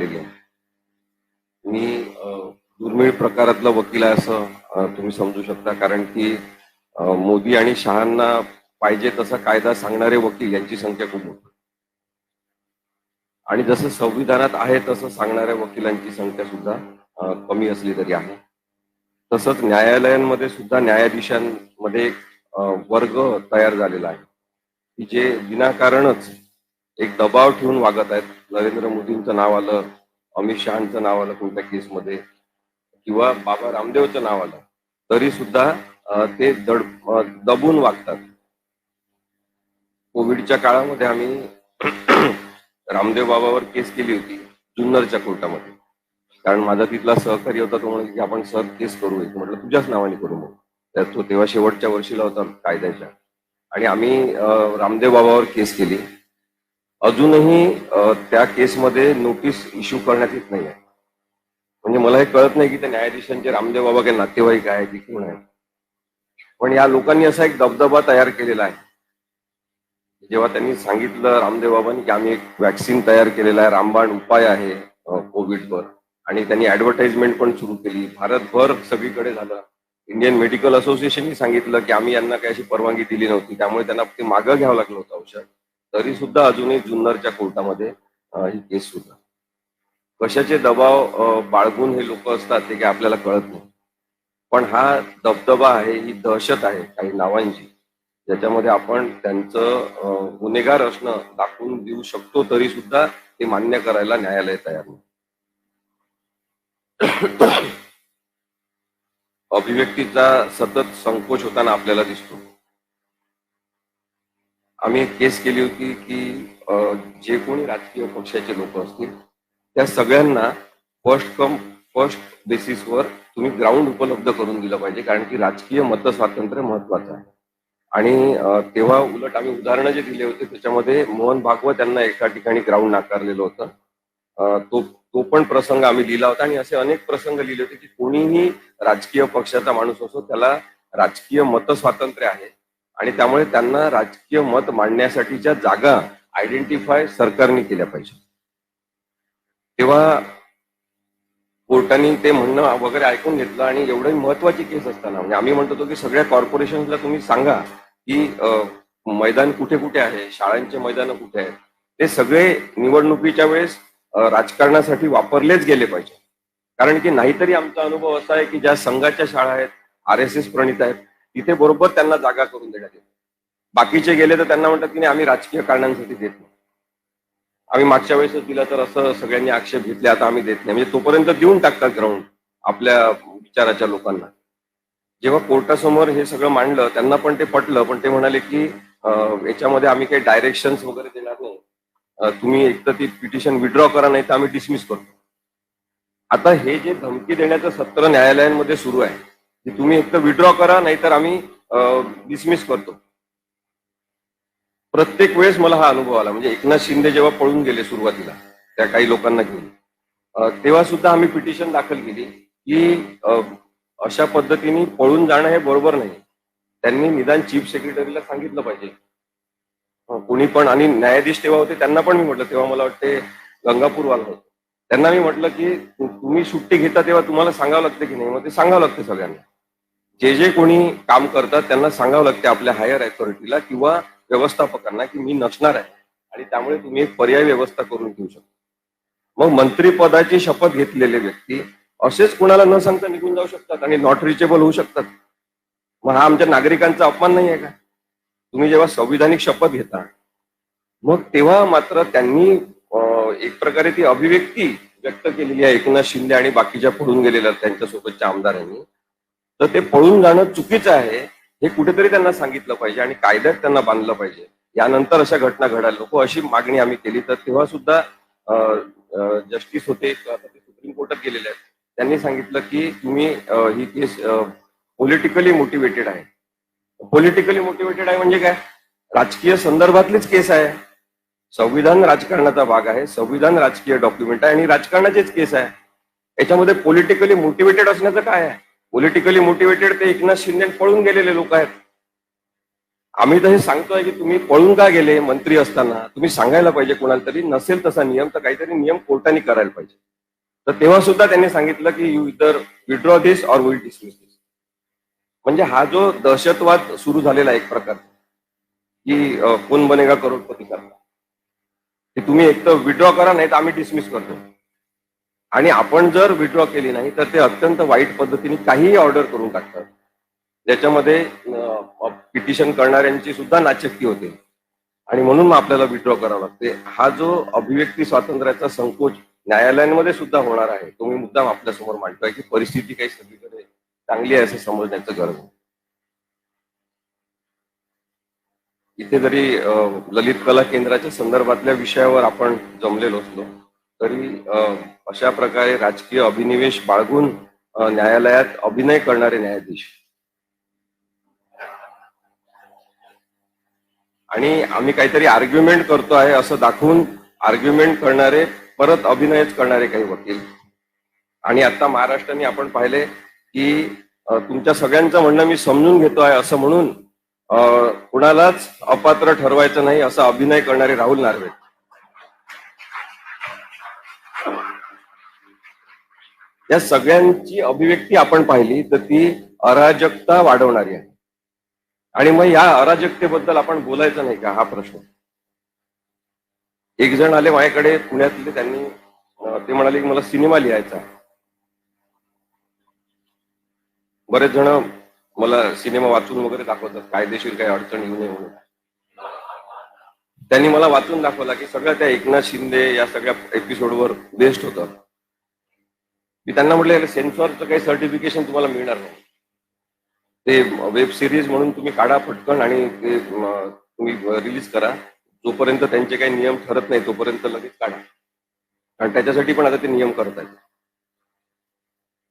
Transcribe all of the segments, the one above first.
वाटलेली आहे. मी दुर्मिळ प्रकारातला वकील आहे असं तुम्ही समजू शकता. कारण की मोदी आणि शहांना पाहिजे तसा कायदा सांगणारे वकील यांची संख्या खूप मोठी आणि जसं संविधानात आहे तसं सांगणाऱ्या वकिलांची संख्या सुद्धा कमी असली तरी आहे. तसंच न्यायालयांमध्ये सुद्धा न्यायाधीशांमध्ये वर्ग तयार झालेला आहे. की जे विनाकारणच एक दबाव ठेवून वागत आहेत. नरेंद्र मोदींचं नाव आलं अमित शहाचं नाव आलं कोणत्या केसमध्ये? किंवा बाबा रामदेवचं नाव आलं तरी सुद्धा ते दड दबून वागतात. कोविडच्या काळामध्ये आम्ही रामदेव बाबावर केस केली होती जुन्नरच्या कोर्टामध्ये. कारण माझा तिथला सहकारी होता तो म्हणजे की आपण सर केस करू एक. म्हटलं तुझ्याच नावाने करू मग. त्यात तो तेव्हा शेवटच्या वर्षीला होता कायद्याच्या. आणि आम्ही रामदेव बाबावर केस केली. अजूनही त्या केसमध्ये नोटीस इश्यू करण्यात येत नाही आहे म्हणजे मला हे कळत नाही की त्या न्यायाधीशांचे रामदेव बाबा काही नातेवाईक आहे की कोण आहे पण या लोकांनी असा एक दबदबा तयार केलेला आहे. जेव्हा त्यांनी सांगितलं रामदेव बाबांनी की आम्ही एक वॅक्सिन तयार केलेला आहे रामबाण उपाय आहे कोविडवर. आणि त्यांनी ऍडव्हर्टाइजमेंट पण सुरू केली. भारतभर सगळीकडे झालं. इंडियन मेडिकल असोसिएशननी सांगितलं की आम्ही यांना काही अशी परवानगी दिली नव्हती. त्यामुळे त्यांना ते मागं घ्यावं लागलं होतं औषध. तरी सुद्धा अजूनही जुन्नरच्या कोर्टामध्ये ही केस सुद्धा कशाचे दबाव बाळगून हे लोक असतात ते काही आपल्याला कळत नाही. पण हा दबदबा आहे ही दहशत आहे काही नावांची ज्याच्यामध्ये आपण त्यांचं गुन्हेगार असणं दाखवून देऊ शकतो तरी सुद्धा ते मान्य करायला न्यायालय तयार नाही. अभिव्यक्तीचा सतत संकोच होताना आपल्याला दिसतो. आम्ही एक केस केली होती की जे कोणी राजकीय पक्षाचे लोक असतील त्या सगळ्यांना फर्स्ट कम फर्स्ट बेसिसवर तुम्ही ग्राउंड उपलब्ध करून दिलं पाहिजे कारण की राजकीय मतस्वातंत्र्य महत्वाचं आहे. आणि तेव्हा उलट आम्ही उदाहरणं जे दिले होते त्याच्यामध्ये मोहन भागवत यांना एका ठिकाणी ग्राउंड नाकारलेलं होतं. तो तो पण प्रसंग आम्ही लिहिला होता आणि असे अनेक प्रसंग लिहिले होते की कोणीही राजकीय पक्षाचा माणूस असो त्याला राजकीय मतस्वातंत्र्य आहे. आणि त्यामुळे त्यांना राजकीय मत मांडण्यासाठीच्या जागा आयडेंटिफाय सरकारने केल्या पाहिजे. तेव्हा कोर्टाने ते म्हणणं वगैरे ऐकून घेतलं आणि एवढी महत्वाची केस असताना म्हणजे आम्ही म्हणतो की सगळ्या कॉर्पोरेशनला तुम्ही सांगा की मैदान कुठे कुठे आहे शाळांचे मैदान कुठे आहेत ते सगळे निवडणुकीच्या वेळेस राजकारणासाठी वापरलेच गेले पाहिजे. कारण की नाहीतरी आमचा अनुभव असा आहे की ज्या संघाच्या शाळा आहेत आर एस एस प्रणित आहेत तिथे बरोबर त्यांना जागा करून देण्यात येते. बाकीचे गेले तर त्यांना म्हणतात की नाही आम्ही राजकीय कारणांसाठी देत नाही. आम्ही मागच्या वेळेसच दिला तर असं सगळ्यांनी आक्षेप घेतले आता आम्ही देत नाही. म्हणजे तोपर्यंत देऊन टाकतात ग्राउंड आपल्या विचाराच्या लोकांना. जेव्हा कोर्टासमोर हे सगळं मांडलं त्यांना पण ते पटलं पण ते म्हणाले की याच्यामध्ये आम्ही काही डायरेक्शन वगैरे देणार नाही. तुम्ही एक तर ती पिटिशन विड्रॉ करा नाही तर आम्ही डिसमिस करतो. आता हे जे धमकी देण्याचं सत्र न्यायालयांमध्ये सुरू आहे की तुम्ही एक तर विड्रॉ करा नाहीतर आम्ही डिसमिस करतो. प्रत्येक वेळेस मला हा अनुभव आला. म्हणजे एकनाथ शिंदे जेव्हा पळून गेले सुरुवातीला त्या काही लोकांना घेऊन तेव्हा सुद्धा आम्ही पिटिशन दाखल केली की अशा पद्धतीने पळून जाणं हे बरोबर नाही. त्यांनी निदान चीफ सेक्रेटरीला सांगितलं पाहिजे. कुणी कोणी पण आणि न्यायाधीश तेव्हा होते त्यांना पण मी म्हटलं तेव्हा मला वाटते गंगापूरवाला होते. त्यांना मी म्हटलं की तुम्ही सुट्टी घेता तेव्हा तुम्हाला सांगावं लागतं की नाही? मग ते सांगावं लागतं सगळ्यांना. जे जे कोणी काम करतात त्यांना सांगावं लागते आपल्या हायर अथॉरिटीला किंवा व्यवस्थापकांना की मी नसणार आहे. आणि त्यामुळे तुम्ही एक पर्याय व्यवस्था करून घेऊ शकता. मग मंत्रीपदाची शपथ घेतलेले व्यक्ती असेच कुणाला न सांगता निघून जाऊ शकतात आणि नॉट रिचेबल होऊ शकतात. मग हा आमच्या नागरिकांचा अपमान नाही आहे का? तुम्ही जेव्हा संविधानिक शपथ घेता मग तेव्हा मात्र त्यांनी एक प्रकारे ती अभिव्यक्ती व्यक्त केलेली आहे. एकनाथ शिंदे आणि बाकीच्या पडून गेलेल्या त्यांच्यासोबतच्या आमदारांनी. तर ते पळून जाणं चुकीचं आहे हे कुठेतरी त्यांना सांगितलं पाहिजे आणि कायद्यात त्यांना बांधलं पाहिजे. यानंतर अशा घटना घडायला नको अशी मागणी आम्ही केली. तर तेव्हा सुद्धा जस्टिस होते आता ते सुप्रीम कोर्टात गेलेले आहेत. त्यांनी सांगितलं की तुम्ही ही केस पॉलिटिकली मोटिवेटेड आहे. पॉलिटिकली मोटिवेटेड आहे म्हणजे काय? राजकीय संदर्भातलीच केस आहे. संविधान राजकारणाचा भाग आहे संविधान राजकीय डॉक्युमेंट आहे आणि राजकारणाचीच केस आहे. याच्यामध्ये पॉलिटिकली मोटिवेटेड असण्याचं काय आहे? पॉलिटिकली मोटिवेटेड ते एकनाथ शिंदे पळून गेलेले लोक आहेत. आम्ही तर हे सांगतोय की तुम्ही पळून का गेले मंत्री असताना? तुम्ही सांगायला पाहिजे कोणाला तरी नसेल तसा नियम तर काहीतरी नियम कोर्टाने करायला पाहिजे. तर तेव्हा सुद्धा त्यांनी सांगितलं की you either withdraw this or will dismiss this म्हणजे हा जो दहशतवाद सुरू झालेला एक प्रकार की कोण बनेगा करोडपती करता की तुम्ही एक तर विड्रॉ करा नाही तर आम्ही डिसमिस करतो. आणि आपण जर विड्रॉ केली नाही तर ते अत्यंत वाईट पद्धतीने काहीही ऑर्डर करून टाकतात. ज्याच्यामध्ये पिटिशन करणाऱ्यांची सुद्धा नाचक्की होते. आणि म्हणून मग आपल्याला विड्रॉ करावं लागते. हा जो अभिव्यक्ती स्वातंत्र्याचा संकोच न्यायालयांमध्ये सुद्धा होणार आहे तो मी मुद्दाम आपल्यासमोर मांडतोय की परिस्थिती काही सगळीकडे चांगली आहे असं समजण्याचं गरज आहे. इथे जरी ललित कला केंद्राच्या संदर्भातल्या विषयावर आपण जमलेलो असलो तरी अशा प्रकारे राजकीय अभिनिवेश बाळगून न्यायालयात अभिनय करणारे न्यायाधीश. आणि आम्ही काहीतरी आर्ग्युमेंट करतो आहे असं दाखवून आर्ग्युमेंट करणारे परत अभिनयच करणारे काही वकील. आणि आता महाराष्ट्राने आपण पाहिले की तुमच्या सगळ्यांचं म्हणणं मी समजून घेतो आहे असं म्हणून कुणालाच अपात्र ठरवायचं नाही असा अभिनय करणारे राहुल नार्वे. या सगळ्यांची अभिव्यक्ती आपण पाहिली तर ती अराजकता वाढवणारी आहे. आणि मग या अराजकतेबद्दल आपण बोलायचं नाही का? हा प्रश्न. एक जण आले माझ्याकडे पुण्यातले त्यांनी ते म्हणाले की मला सिनेमा लिहायचा बरेच जण मला सिनेमा वाचून वगैरे दाखवतात कायदेशीर काही अडचण येऊ नये म्हणून. त्यांनी मला वाचून दाखवला की सगळं त्या एकनाथ शिंदे या सगळ्या एपिसोडवर बेस्ट होतं. मी त्यांना म्हटलं सेन्सॉरचं काही सर्टिफिकेशन तुम्हाला मिळणार नाही. ते वेब सिरीज म्हणून तुम्ही काढा पटकन आणि ते तुम्ही रिलीज करा. जोपर्यंत त्यांचे काही नियम ठरत नाही तोपर्यंत लगेच काढा. कारण त्याच्यासाठी पण आता ते नियम करत आहेत.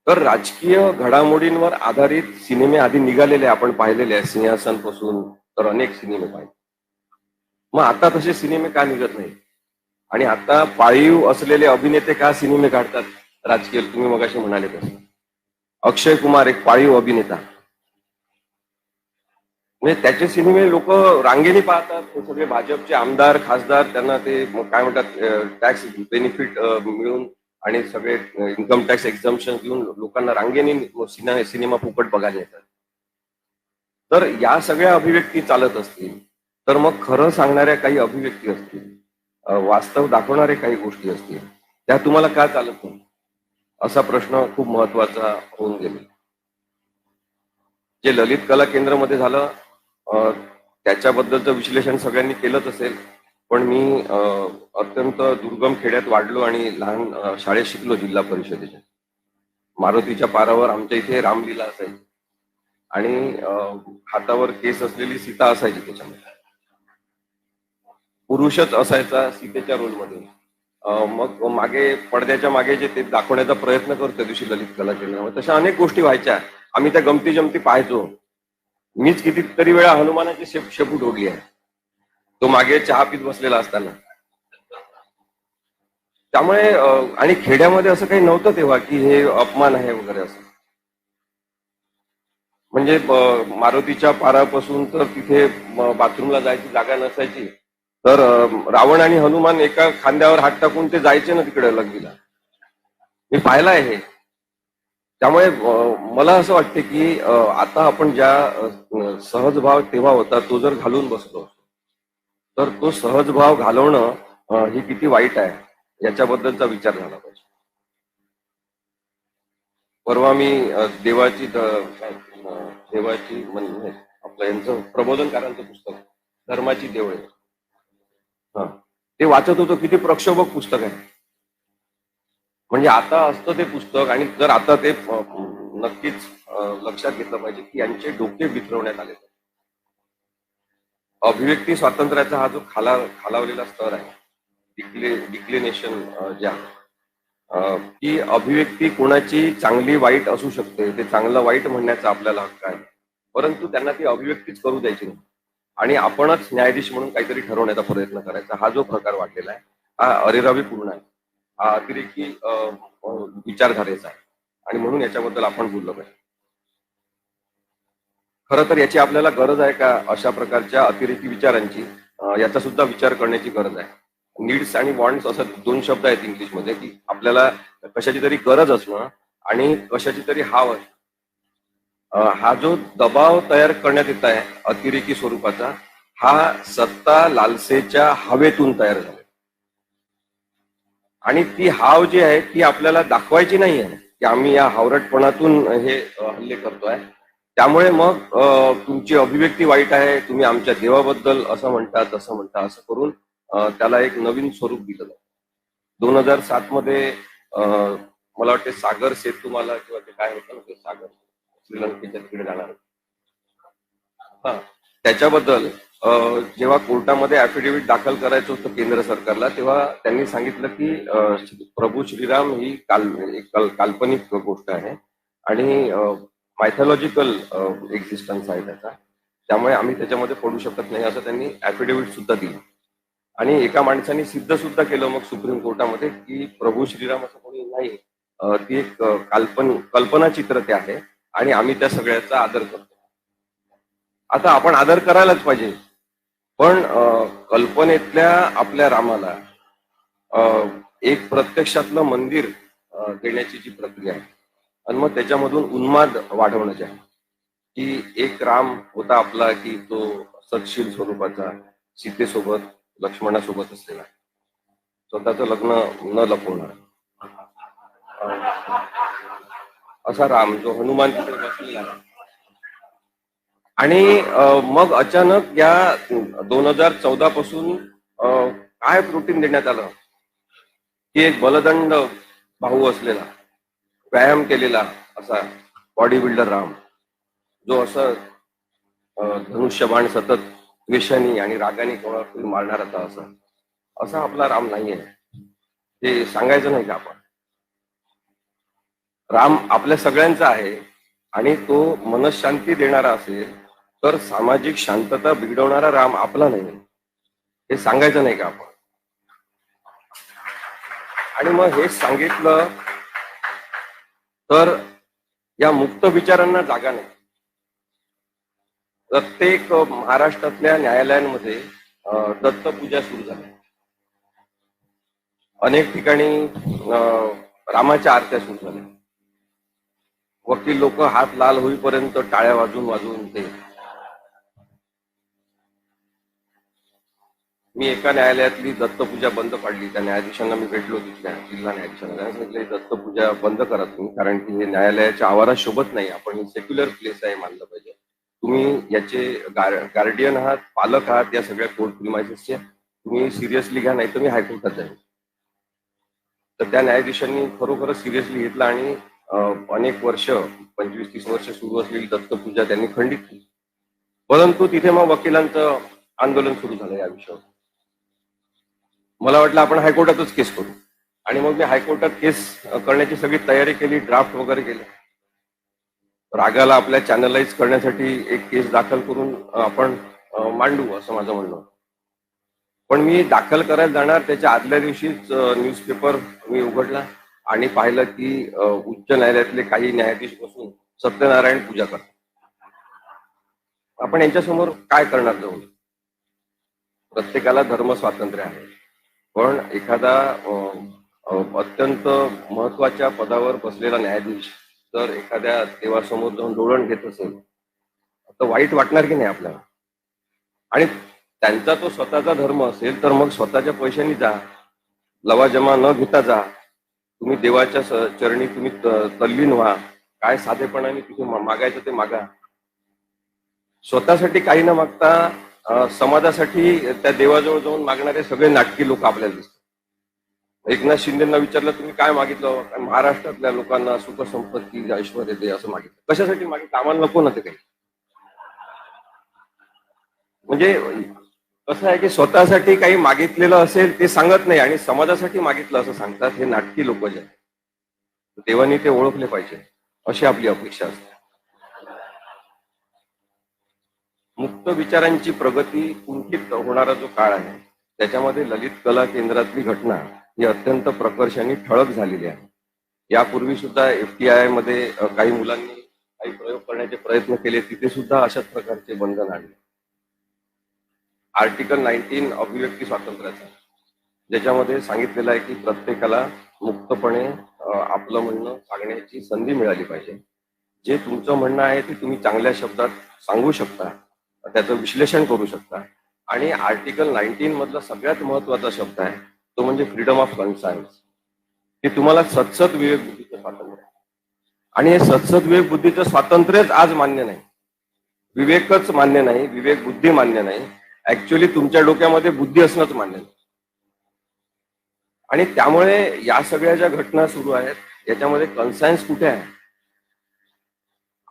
तर राजकीय घडामोडींवर आधारित सिनेमे आधी निघालेले आपण पाहिलेले आहेत. सिंहासनपासून तर अनेक सिनेमे पाहिले मग आता तसे सिनेमे का निघत नाही आणि आता पाळीव असलेले अभिनेते का सिनेमे काढतात? राजकीय तुम्ही मगाशी म्हणाले तसं. अक्षय कुमार एक पाळीव अभिनेता. म्हणजे त्याचे सिनेमे लोक रांगेने पाहतात. ते सगळे भाजपचे आमदार खासदार त्यांना ते काय म्हणतात टॅक्स बेनिफिट मिळून आणि सगळे इन्कम टॅक्स एक्झम्पन घेऊन लोकांना रांगेने सिनेमा फुकट बघायला येतात. तर या सगळ्या अभिव्यक्ती चालत असतील. तर मग खरं सांगणाऱ्या काही अभिव्यक्ती असतील वास्तव दाखवणारे काही गोष्टी असतील त्या तुम्हाला का चालत नाही? असा प्रश्न खूप महत्त्वाचा होऊन गेला. जे ललित कला केंद्रामध्ये झालं त्याच्याबद्दलचं विश्लेषण सगळ्यांनी केलंच असेल पण मी अ, अत्यंत दुर्गम खेड्यात वाढलो आणि लहान शाळेत शिकलो जिल्हा परिषदेच्या. मारुतीच्या पारावर आमच्या इथे रामलीला असायची. आणि हातावर केस असलेली सीता असायची त्याच्यामध्ये. पुरुषच असायचा सीतेच्या रोलमध्ये. मग मागे पडद्याच्या मागे जे ते दाखवण्याचा प्रयत्न करतो दिवशी ललित कला केंद्रामध्ये तशा अनेक गोष्टी व्हायच्या. आम्ही त्या गमती जमती पाहायचो. मीच कितीतरी वेळा हनुमानाची शेप शेपूट ओढली आहे. तो मागे चहा पित बसलेला असताना. त्यामुळे आणि खेड्यामध्ये असं काही नव्हतं तेव्हा की हे अपमान आहे वगैरे असं. म्हणजे मारुतीच्या पारापासून तर तिथे बाथरूमला जायची जागा नसायची. तर रावण आणि हनुमान एका खांद्यावर हात टाकून ते जायचे ना तिकडे लग्नीला मी पाहिलं आहे त्यामुळे मला असं वाटते की आता आपण ज्या सहजभाव तेव्हा होता तो जर घालून बसलो तर तो सहजभाव घालवणं ही किती वाईट आहे याच्याबद्दलचा विचार झाला पाहिजे. परवा मी देवाची देवाची म्हणजे आपलं यांचं प्रबोधनकारांचं पुस्तक धर्माची देवळे. ते वाचत होतो किती प्रक्षोभक पुस्तक आहे. म्हणजे आता असतं ते पुस्तक आणि जर आता ते नक्कीच लक्षात घेतलं पाहिजे की यांचे डोके बिथरवण्यात आले अभिव्यक्ती स्वातंत्र्याचा हा जो खाला खालावलेला स्तर आहे डिक्ले डिक्लिनेशन ज्या की अभिव्यक्ती कोणाची चांगली वाईट असू शकते ते चांगलं वाईट म्हणण्याचा आपल्याला हक्क आहे. परंतु त्यांना ती अभिव्यक्तीच करू द्यायची नाही. आणि आपणच न्यायाधीश म्हणून काहीतरी ठरवण्याचा प्रयत्न करायचा. हा जो प्रकार वाढलेला आहे हा अरेरावी पूर्ण आहे. हा अतिरेकी विचारधारेचा आहे. आणि म्हणून याच्याबद्दल आपण बोललं पाहिजे. खरं तर याची आपल्याला गरज आहे का अशा प्रकारच्या अतिरेकी विचारांची? याचा सुद्धा विचार करण्याची गरज आहे. नीड्स आणि वॉन्ट्स असं दोन शब्द आहेत इंग्लिशमध्ये की आपल्याला कशाची तरी गरज असणं आणि कशाची तरी हाव असणं. हा जो दबाव तयार करण्यात येत आहे अतिरेकी स्वरूपाचा हा सत्ता लालसेच्या हवेतून तयार झाला आणि ती हाव जी आहे ती आपल्याला दाखवायची नाही आहे की आम्ही या हावरटपणातून हे हल्ले करतोय. त्यामुळे मग तुमची अभिव्यक्ती वाईट आहे तुम्ही आमच्या देवाबद्दल असं म्हणता तसं म्हणता असं करून त्याला एक नवीन स्वरूप दिलं जातं. दोन हजार सात मध्ये मला वाटते सागर सेतुमाला किंवा ते काय होतं ना ते सागर. जाणार हा. त्याच्याबद्दल जेव्हा कोर्टामध्ये ॲफिडेव्हिट दाखल करायचं होतं केंद्र सरकारला तेव्हा त्यांनी सांगितलं की प्रभू श्रीराम ही काल काल- काल्पनिक गोष्ट आहे आणि मायथॉलॉजिकल एक्झिस्टन्स आहे त्याचा. त्यामुळे आम्ही त्याच्यामध्ये पडू शकत नाही असं त्यांनी ॲफिडेव्हिट सुद्धा दिलं. आणि एका माणसाने सिद्ध सुद्धा केलं मग सुप्रीम कोर्टामध्ये की प्रभू श्रीराम असं कोणी नाही. ती एक काल्पनिक काल्पन कल्पना चित्र ते आहे. आणि आम्ही त्या सगळ्याचा आदर करतो. आता आपण आदर करायलाच पाहिजे. पण कल्पनेतल्या आपल्या रामाला अं, एक प्रत्यक्षातलं मंदिर देण्याची जी प्रक्रिया आहे आणि मग त्याच्यामधून उन्माद वाढवण्याची आहे. की एक राम होता आपला की तो सतशील स्वरूपाचा सीतेसोबत लक्ष्मणासोबत असलेला. स्वतःचं लग्न न लपवणार. असा राम जो हनुमान बसलेला आणि मग अचानक या दोन हजार चौदा पासून काय प्रोटीन देण्यात आलं? की एक बलदंड भाऊ असलेला व्यायाम केलेला असा बॉडी बिल्डर राम जो असं धनुष्यबाण सतत द्वेषानी आणि रागाने कोणाला मारणार होता असं असा आपला राम नाहीये. ते सांगायचं नाही का आपण? राम आपल्या सगळ्यांचा आहे आणि तो मनशांती देणारा असेल तर सामाजिक शांतता बिघडवणारा राम आपला नाही. हे सांगायचं नाही का आपण? आणि मग हे सांगितलं तर या मुक्त विचारांना जागा नाही. प्रत्येक महाराष्ट्रातल्या न्यायालयांमध्ये दत्तपूजा सुरू झाल्या अनेक ठिकाणी रामाच्या आरत्या सुरू झाल्या. वकील लोक हात लाल होईपर्यंत टाळ्या वाजून वाजवून ते. मी एका न्यायालयातली दत्तपूजा बंद पाडली. त्या न्यायाधीशांना मी भेटलो तिथल्या जिल्हा न्यायाधीशांना. त्यांना सांगितलं दत्तपूजा बंद करा तुम्ही कारण की हे न्यायालयाच्या आवारात शोभत नाही. आपण हे सेक्युलर प्लेस आहे मानलं पाहिजे. तुम्ही याचे गार्डियन आहात पालक आहात या सगळ्या कोर्ट प्रिमायसेसचे तुम्ही सिरियसली घ्या नाही तर मी हायकोर्टात जाईन. तर त्या न्यायाधीशांनी खरोखर सिरियसली घेतला आणि अनेक वर्ष पंचवीस तीस वर्ष सुरू असलेली दत्तपूजा त्यांनी खंडित केली. परंतु तिथे मग वकिलांचं आंदोलन सुरू झालं या विषयावर. मला वाटलं आपण हायकोर्टातच केस करू. आणि मग मी हायकोर्टात केस करण्याची सगळी तयारी केली ड्राफ्ट वगैरे केले. रागाला आपल्या चॅनलाइज करण्यासाठी एक केस दाखल करून आपण मांडू असं माझं म्हणणं होतं. पण मी दाखल करायला जाणार त्याच्या आदल्या दिवशीच न्यूजपेपर मी उघडला. आणि पाहिलं की उच्च न्यायालयातले काही न्यायाधीश बसून सत्यनारायण पूजा करतात. आपण यांच्यासमोर काय करणार जाऊन प्रत्येकाला धर्म स्वातंत्र्य आहे. पण एखादा अत्यंत महत्त्वाच्या पदावर बसलेला न्यायाधीश जर एखाद्या देवासमोर जाऊन डोळण घेत असेल तर वाईट वाटणार की नाही आपल्याला? आणि त्यांचा तो स्वतःचा धर्म असेल तर मग स्वतःच्या पैशांनी जा. लवाजमा न घेता जा. तुम्ही देवाच्या चरणी तुम्ही तल्लीन व्हा. काय साधेपणाने तुझे मागायचं ते मागा. स्वतःसाठी काही न मागता समाजासाठी त्या देवाजवळ जाऊन मागणारे सगळे नाटकी लोक आपल्याला दिसतात. एकनाथ शिंदेना विचारलं तुम्ही काय मागितलं? महाराष्ट्रातल्या लोकांना सुख संपत्ती ऐश्वर दे असं मागितलं. कशासाठी मागितलं? आम्हाला नको ना ते काही. म्हणजे कसं आहे की स्वतःसाठी काही मागितलेलं असेल ते सांगत नाही आणि समाजासाठी मागितलं असं सांगतात हे नाटकी लोक जे आहेत. देवानी ते ओळखले पाहिजे अशी आपली अपेक्षा असते. मुक्त विचारांची प्रगती कुंठित होणारा जो काळ आहे त्याच्यामध्ये ललित कला केंद्रातली घटना ही अत्यंत प्रकर्षाने ठळक झालेली आहे. यापूर्वी सुद्धा एफ टी आयमध्ये काही मुलांनी काही प्रयोग करण्याचे प्रयत्न केले तिथे सुद्धा अशाच प्रकारचे बंधन आणले आर्टिकल नाईन्टीन अभिव्यक्ती स्वातंत्र्याचा. ज्याच्यामध्ये सांगितलेलं आहे की प्रत्येकाला मुक्तपणे आपलं म्हणणं सांगण्याची संधी मिळाली पाहिजे. जे तुमचं म्हणणं आहे ते तुम्ही चांगल्या शब्दात सांगू शकता त्याचं विश्लेषण करू शकता. आणि आर्टिकल नाईन्टीन मधला सगळ्यात महत्त्वाचा शब्द आहे तो म्हणजे फ्रीडम ऑफ कन्सायन्स. की तुम्हाला सतसत विवेक बुद्धीचं स्वातंत्र्य आहे. आणि हे सतसत विवेक बुद्धीचं स्वातंत्र्यच आज मान्य नाही. विवेकच मान्य नाही विवेक बुद्धी मान्य नाही. ऍक्च्युली तुमच्या डोक्यामध्ये बुद्धी असणंच मान्य. आणि त्यामुळे या सगळ्या ज्या घटना सुरू आहेत याच्यामध्ये कन्सायन्स कुठे आहे?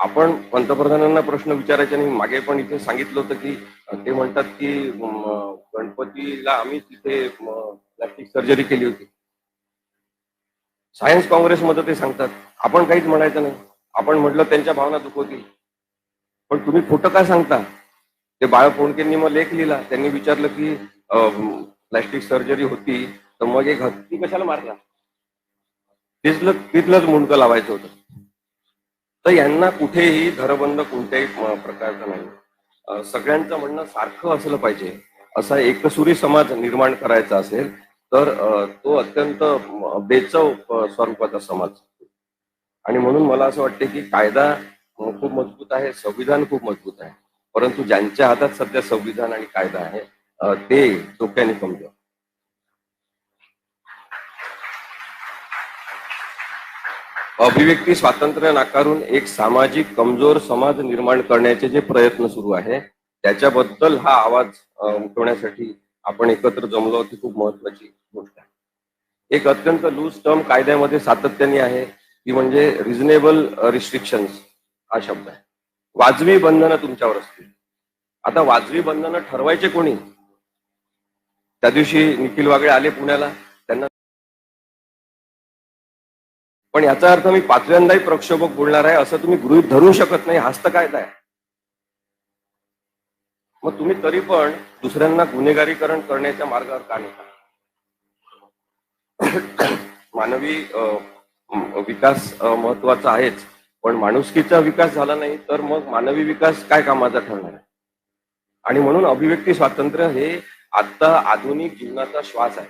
आपण पंतप्रधानांना प्रश्न विचारायचे नाही. मागे पण इथे सांगितलं होतं की ते म्हणतात की गणपतीला आम्ही तिथे प्लास्टिक सर्जरी केली होती. सायन्स काँग्रेसमध्ये ते सांगतात. आपण काहीच म्हणायचं नाही. आपण म्हटलं त्यांच्या भावना दुखवतील. पण तुम्ही खोटं काय सांगता? ते बाळ फोंडकेंनी मग लेख लिहिला. त्यांनी विचारलं की प्लॅस्टिक सर्जरी होती तर मग एक हत्ती कशाला मारला? तिथलं तिथलंच मुंडकं लावायचं होतं. तर यांना कुठेही धरबंद कोणत्याही प्रकारचं नाही. सगळ्यांचं म्हणणं सारखं असलं पाहिजे. असा एकसुरी समाज निर्माण करायचा असेल तर तो अत्यंत बेचव स्वरूपाचा समाज. आणि म्हणून मला असं वाटते की कायदा खूप मजबूत आहे संविधान खूप मजबूत आहे. परंतु ज्यांच्या हातात सध्या संविधान आणि कायदा आहे ते डोक्याने समजा अभिव्यक्ती स्वातंत्र्य नाकारून एक सामाजिक कमजोर समाज निर्माण करण्याचे जे प्रयत्न सुरू आहे त्याच्याबद्दल हा आवाज उठवण्यासाठी आपण एकत्र जमलो ती खूप महत्वाची गोष्ट आहे. एक अत्यंत लूज टर्म कायद्यामध्ये सातत्याने आहे ती म्हणजे रिझनेबल रिस्ट्रिक्शन्स हा शब्द आहे. वाजवी बंधनं तुमच्यावर असतील. आता वाजवी बंधनं ठरवायचे कोणी? त्या दिवशी निखिल वागळे आले पुण्याला त्यांना पण याचा अर्थ मी पाचव्यांदाही प्रक्षोभक बोलणार आहे असं तुम्ही गृहित धरू शकत नाही हास्त काय काय मग तुम्ही तरी पण दुसऱ्यांना गुन्हेगारीकरण करण्याच्या मार्गावर का नाही मानवी विकास महत्त्वाचा आहेच. पण माणुसकीचा विकास झाला नाही तर मग मानवी विकास काय कामाचा ठरणार आहे? आणि म्हणून अभिव्यक्ती स्वातंत्र्य हे आता आधुनिक जीवनाचा श्वास आहे.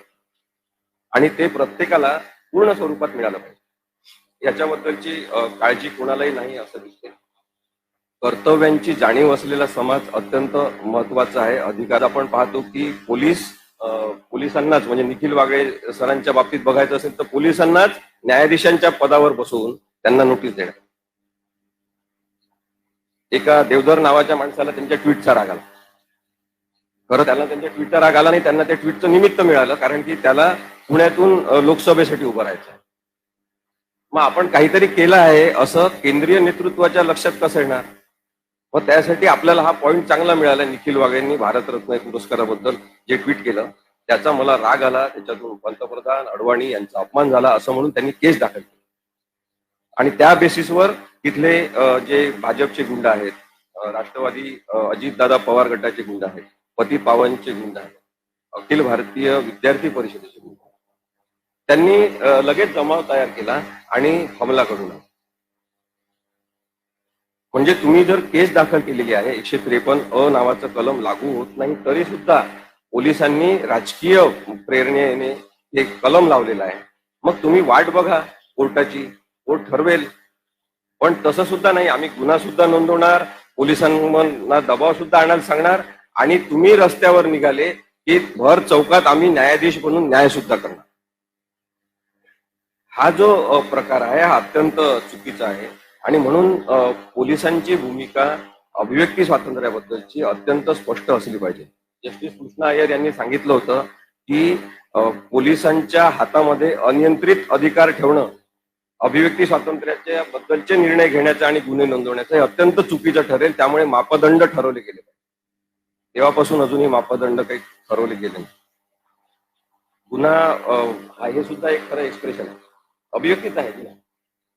आणि ते प्रत्येकाला पूर्ण स्वरूपात मिळालं पाहिजे. याच्याबद्दलची काळजी कोणालाही नाही असं दिसते कर्तव्यांची जाणीव असलेला समाज अत्यंत महत्त्वाचा आहे. अधिकार आपण पाहतो की पोलीस पोलिसांनाच म्हणजे निखिल वागळे सरांच्या बाबतीत बघायचं असेल तर पोलिसांनाच न्यायाधीशांच्या पदावर बसवून त्यांना नोटीस देणार एका देवधर नावाच्या माणसाला त्यांच्या ट्विटचा राग आला. खरं त्यांना त्यांच्या ट्विटचा राग आला नाही त्यांना त्या ट्विटचं निमित्त मिळालं कारण की त्याला पुण्यातून लोकसभेसाठी उभं राहायचं आहे. मग आपण काहीतरी केलं आहे असं केंद्रीय नेतृत्वाच्या लक्षात कसं येणार? मग त्यासाठी आपल्याला हा पॉईंट चांगला मिळाला निखिल वाघेंनी भारतरत्न पुरस्काराबद्दल जे ट्विट केलं त्याचा मला राग आला त्याच्यातून पंतप्रधान अडवाणी यांचा अपमान झाला असं म्हणून त्यांनी केस दाखल केली. आणि त्या बेसिसवर तिथले जे भाजपचे गुंड आहेत राष्ट्रवादी अजितदादा पवार गटाचे गुंड आहेत पती पावनचे गुंड आहेत अखिल भारतीय विद्यार्थी परिषदेचे गुंड आहेत. त्यांनी लगेच जमाव तयार केला आणि हमला करून म्हणजे तुम्ही जर केस दाखल केलेली आहे एकशे त्रेपन्न अ नावाचं कलम लागू होत नाही तरी सुद्धा पोलिसांनी राजकीय प्रेरणेने हे कलम लावलेलं आहे. मग तुम्ही वाट बघा कोर्टाची कोर्ट ठरवेल. पण तसं सुद्धा नाही. आम्ही गुन्हा सुद्धा नोंदवणार पोलिसांना दबाव सुद्धा आणायला सांगणार आणि तुम्ही रस्त्यावर निघाले की भर चौकात आम्ही न्यायाधीश बनून न्याय सुद्धा करणार. हा जो प्रकार आहे हा अत्यंत चुकीचा आहे. आणि म्हणून पोलिसांची भूमिका अभिव्यक्ती स्वातंत्र्याबद्दलची अत्यंत स्पष्ट असली पाहिजे. जस्टिस कृष्णा अय्यर यांनी सांगितलं होतं की पोलिसांच्या हातामध्ये अनियंत्रित अधिकार ठेवणं अभिव्यक्ती स्वातंत्र्याच्या बद्दलचे निर्णय घेण्याचा आणि गुन्हे नोंदवण्याचं हे अत्यंत चुकीचं ठरेल. त्यामुळे मापदंड ठरवले गेले पाहिजे तेव्हापासून अजूनही मापदंड काही ठरवले गेले नाही. गुन्हा हा हे सुद्धा एक खरं एक्सप्रेशन आहे. अभिव्यक्तीच आहे तिला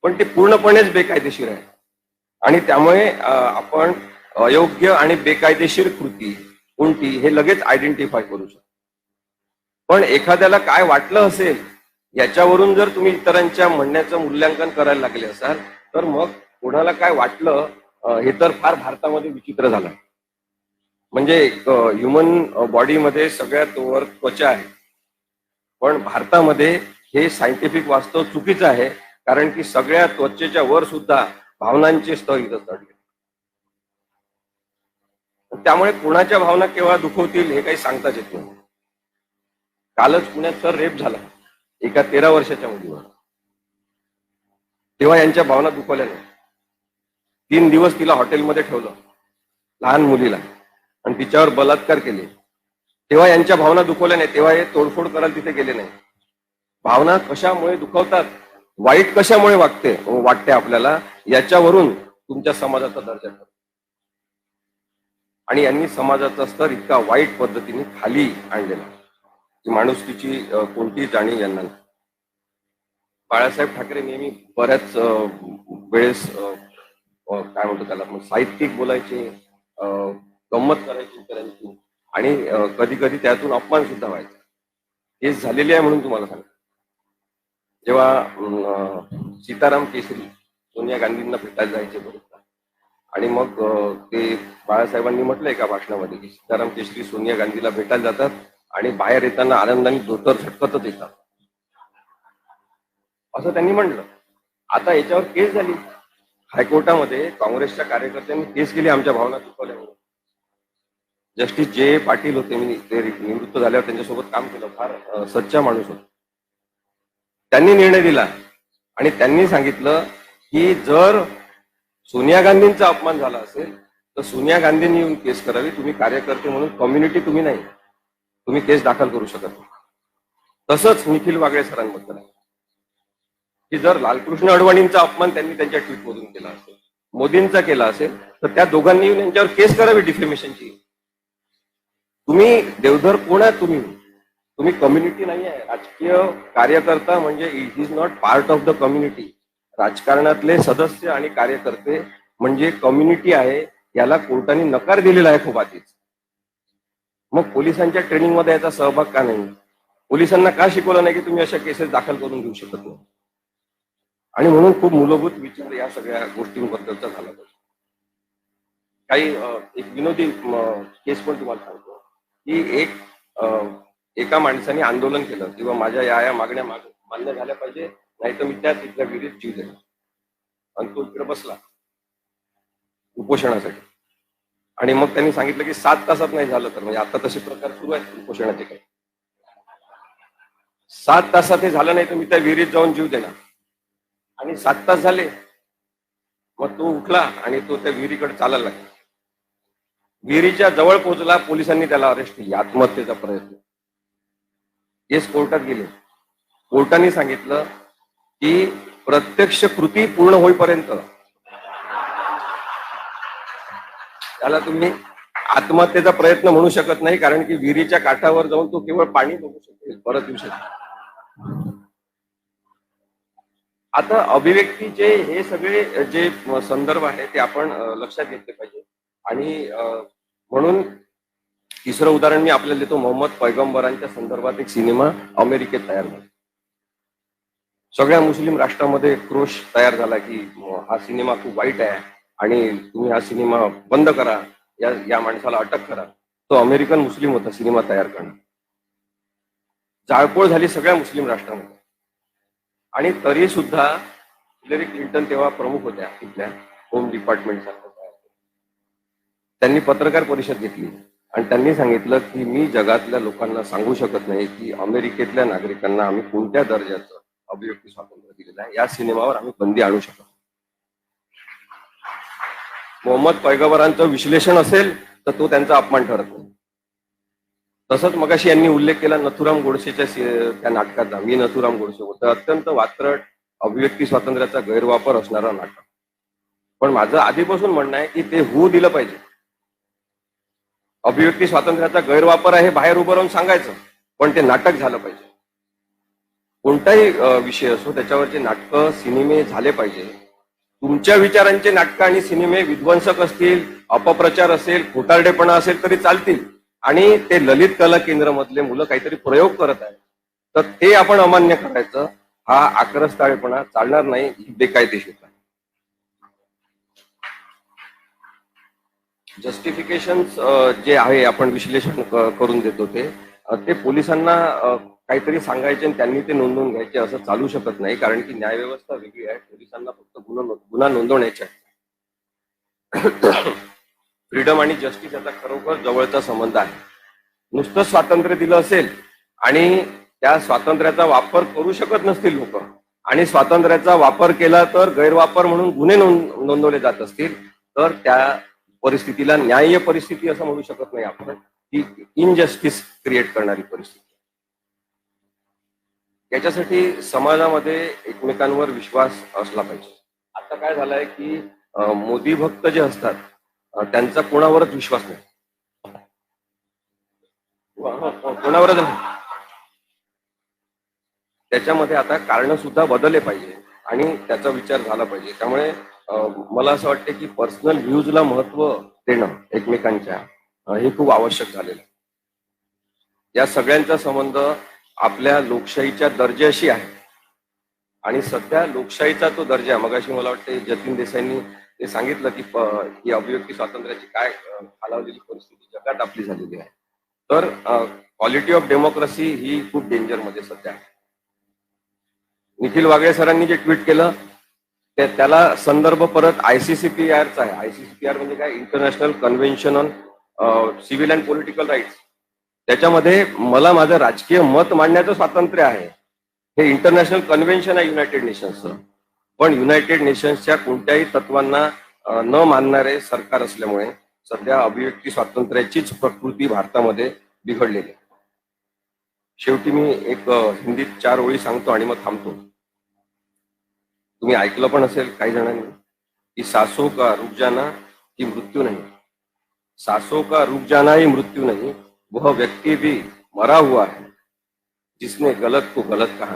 पण ते पूर्णपणेच बेकायदेशीर आहे. आणि त्यामुळे आपण अयोग्य आणि बेकायदेशीर कृती कोणती हे लगेच आयडेंटिफाय करू शकतो. पण एखाद्याला काय वाटलं असेल याच्यावरून जर तुम्ही इतरांच्या म्हणण्याचं मूल्यांकन करायला लागले असाल तर मग कोणाला काय वाटलं हे तर फार भारतामध्ये विचित्र झालं. म्हणजे ह्युमन बॉडीमध्ये सगळ्यात वर त्वचा आहे. पण भारतामध्ये हे सायंटिफिक वास्तव चुकीचं आहे कारण की सगळ्या त्वचेच्या वर सुद्धा भावनांचे स्तर इथं चढले. त्यामुळे कुणाच्या भावना केव्हा दुखवतील हे काही सांगताच येत नाही. कालच पुण्यात सर रेप झाला. एका तेरा वर्षाच्या मुलीवर. तेव्हा यांच्या भावना दुखवल्या नाही तीन दिवस तिला हॉटेलमध्ये ठेवलं लहान मुलीला आणि तिच्यावर बलात्कार केले. तेव्हा यांच्या भावना दुखवल्या नाही तेव्हा हे तोडफोड करायला तिथे गेले नाही. भावना कशामुळे दुखवतात वाईट कशामुळे वागते वाटते आपल्याला याच्यावरून तुमच्या समाजाचा दर्जा ठरतो. आणि यांनी समाजाचा स्तर इतका वाईट पद्धतीने खाली आणलेला की माणुसकीची कोणतीही जाणीव यांना नाही. बाळासाहेब ठाकरे नेहमी बऱ्याच वेळेस काय म्हणतो त्याला साहित्यिक बोलायचे गंमत करायची इतरांची आणि कधी कधी त्यातून अपमान सुद्धा व्हायचा. हे झालेले आहे म्हणून तुम्हाला सांगतो. जेव्हा सीताराम केसरी सोनिया गांधींना भेटायला जायचे बरोबर. आणि मग ते बाळासाहेबांनी म्हटलंय का भाषणामध्ये की सीताराम केसरी सोनिया गांधीला भेटायला जातात. आणि बाहेर येताना आनंदाने धोतर झटकतच येतात. असं त्यांनी म्हटलं. आता याच्यावर केस झाली. हायकोर्टामध्ये काँग्रेसच्या कार्यकर्त्यांनी केस केली आमच्या भावना चुकवल्यामुळे जस्टिस जे पाटील होते मी ते निवृत्त झाल्यावर त्यांच्यासोबत काम केलं. फार सच्चा माणूस होता. त्यांनी निर्णय दिला. आणि त्यांनी सांगितलं की जर सोनिया गांधींचा अपमान झाला असेल तर सोनिया गांधींनी येऊन केस करावी. तुम्ही कार्यकर्ते म्हणून कम्युनिटी तुम्ही नाही. तुम्ही केस दाखल करू शकत नाही. तसंच निखिल वागळे सरांबद्दल आहे. की जर लालकृष्ण अडवाणींचा अपमान त्यांनी त्यांच्या ट्विटमधून केला असेल मोदींचा केला असेल तर त्या दोघांनी येऊन यांच्यावर केस करावी डिफेमेशनची तुम्ही देवधर कोण आहे तुम्ही? तुम्ही कम्युनिटी नाही आहे. राजकीय कार्यकर्ता म्हणजे it is not part of the community राजकारणातले सदस्य आणि कार्यकर्ते म्हणजे कम्युनिटी आहे याला कोर्टाने नकार दिलेला आहे खूप आधीच. मग पोलिसांच्या ट्रेनिंगमध्ये याचा सहभाग का नाही? पोलिसांना का शिकवलं नाही की तुम्ही अशा केसेस दाखल करून घेऊ शकत नाही? आणि म्हणून खूप मूलभूत विचार या सगळ्या गोष्टींबद्दलचा झाला पाहिजे. काही एक विनोदी केस पण तुम्हाला सांगतो. की एक एका माणसाने आंदोलन केलं किंवा माझ्या या या मागण्या माग मान्य झाल्या पाहिजे नाही तर मी त्या तिथल्या विहिरीत जीव देणार. आणि तो इकडे बसला. उपोषणासाठी. आणि मग त्यांनी सांगितलं की सात तासात नाही झालं तर म्हणजे आता तसे प्रकार सुरू आहेत कुपोषणाचे काही सात तासात हे झालं नाही तर मी त्या विहिरीत जाऊन जीव देणार. आणि सात तास झाले मग तो उठला आणि तो त्या विहिरीकडे चालायला लागला. विहिरीच्या जवळ पोहोचला पोलिसांनी त्याला अरेस्ट केली. आत्महत्येचा प्रयत्न. केस कोर्टात गेले. कोर्टाने सांगितलं की प्रत्यक्ष कृती पूर्ण होईपर्यंत त्याला तुम्ही आत्महत्येचा प्रयत्न म्हणू शकत नाही कारण की विहिरीच्या काठावर जाऊन तो केवळ पाणी बघू शकेल परत येऊ शकेल. आता अभिव्यक्तीचे हे सगळे जे संदर्भ आहे ते आपण लक्षात घेतले पाहिजे. आणि म्हणून तिसरं उदाहरण मी आपल्याला देतो मोहम्मद पैगंबरांच्या संदर्भात एक सिनेमा अमेरिकेत तयार झाला. सगळ्या मुस्लिम राष्ट्रामध्ये क्रोश तयार झाला की हा सिनेमा खूप वाईट आहे. आणि तुम्ही हा सिनेमा बंद करा या या माणसाला अटक करा. तो अमेरिकन मुस्लिम होता सिनेमा तयार करणं जाळपोळ झाली सगळ्या मुस्लिम राष्ट्रामध्ये. आणि तरी सुद्धा हिलरी क्लिंटन तेव्हा प्रमुख होत्या तिथल्या होम डिपार्टमेंट त्यांनी पत्रकार परिषद घेतली. आणि त्यांनी सांगितलं की मी जगातल्या लोकांना सांगू शकत नाही की अमेरिकेतल्या नागरिकांना आम्ही कोणत्या दर्जाचं अभिव्यक्ती स्वातंत्र्य दिलेलं आहे. या सिनेमावर आम्ही बंदी आणू शकतो मोहम्मद पैगंबरांचं विश्लेषण असेल तर तो त्यांचा अपमान ठरत. नाही तसंच मगाशी यांनी उल्लेख केला नथुराम गोडसेच्या त्या नाटकाचा मी नथुराम गोडसे होतं. अत्यंत वात्रट अभिव्यक्ती स्वातंत्र्याचा गैरवापर असणारा नाटक. पण माझं आधीपासून म्हणणं आहे की ते होऊ दिलं पाहिजे. अभिव्यक्ती स्वातंत्र्याचा गैरवापर आहे हे बाहेर उभं राहून सांगायचं पण ते नाटक झालं पाहिजे. कोणताही विषय असो त्याच्यावरचे नाटकं सिनेमे झाले पाहिजे. तुमच्या विचारांचे नाटकं आणि सिनेमे विध्वंसक असतील अपप्रचार असेल खोटारडेपणा असेल तरी चालतील. आणि ते ललित कला केंद्रामधले मुलं काहीतरी प्रयोग करत आहेत. तर ते आपण अमान्य करायचं. हा आक्रस्ताळेपणा चालणार नाही ही बेकायदेशीर जस्टिफिकेशन जे आहे आपण विश्लेषण करून देतो ते. ते पोलिसांना काहीतरी सांगायचे आणि त्यांनी ते नोंदवून घ्यायचे असं चालू शकत नाही कारण की न्यायव्यवस्था वेगळी आहे. पोलिसांना फक्त गुन्हा नो- गुन्हा नोंदवण्याचे आहे फ्रीडम आणि जस्टिस याचा खरोखर जवळचा संबंध आहे. नुसतं स्वातंत्र्य दिलं असेल आणि त्या स्वातंत्र्याचा वापर करू शकत नसतील लोक आणि स्वातंत्र्याचा वापर केला तर गैरवापर म्हणून गुन्हे नोंद नोंदवले जात असतील तर त्या परिस्थितीला न्याय्य परिस्थिती असं म्हणू शकत नाही आपण की इनजस्टिस क्रिएट करणारी परिस्थिती. याच्यासाठी समाजामध्ये एकमेकांवर विश्वास असला पाहिजे. आता काय झालंय की मोदी भक्त जे असतात त्यांचा कोणावरच विश्वास नाही. कोणावरच नाही. त्याच्यामध्ये आता कारण सुद्धा बदलले पाहिजे आणि त्याचा विचार झाला पाहिजे. त्यामुळे मला असं वाटतं की पर्सनल व्ह्यूजला महत्त्व देणं एकमेकांच्या हे खूप आवश्यक झालेलं आहे. या सगळ्यांचा संबंध आपल्या लोकशाहीच्या दर्जाशी आहे. आणि सध्या लोकशाहीचा तो दर्जा मगाशी मला वाटते जतीन देसाईंनी ते सांगितलं की ही अभिव्यक्ती स्वातंत्र्याची काय खालावलेली परिस्थिती जगात आपली झालेली आहे. तर क्वालिटी ऑफ डेमोक्रेसी ही खूप डेंजरमध्ये सध्या आहे. निखिल वागळे सरांनी जे ट्विट केलं ते त्याला संदर्भ परत आयसीसीपीआरचा आहे. आयसीसीपीआर म्हणजे काय? International convention on civil and political rights त्याच्यामध्ये मला माझं राजकीय मत मांडण्याचं स्वातंत्र्य आहे. हे इंटरनॅशनल कन्व्हेन्शन आहे युनायटेड नेशन्सचं पण युनायटेड नेशन्सच्या कोणत्याही तत्वांना न मानणारे सरकार असल्यामुळे सध्या अभिव्यक्ती स्वातंत्र्याचीच प्रकृती भारतामध्ये बिघडलेली आहे. शेवटी मी एक हिंदीत चार ओळी सांगतो आणि मग थांबतो. तुम्ही ऐकलं पण असेल काही जणांनी की सासो का रुक जाना ही मृत्यू नाही. सासो का रुक जाना ही मृत्यू नाही वह व्यक्ति भी मरा हुआ है जिसने गलत को गलत कहा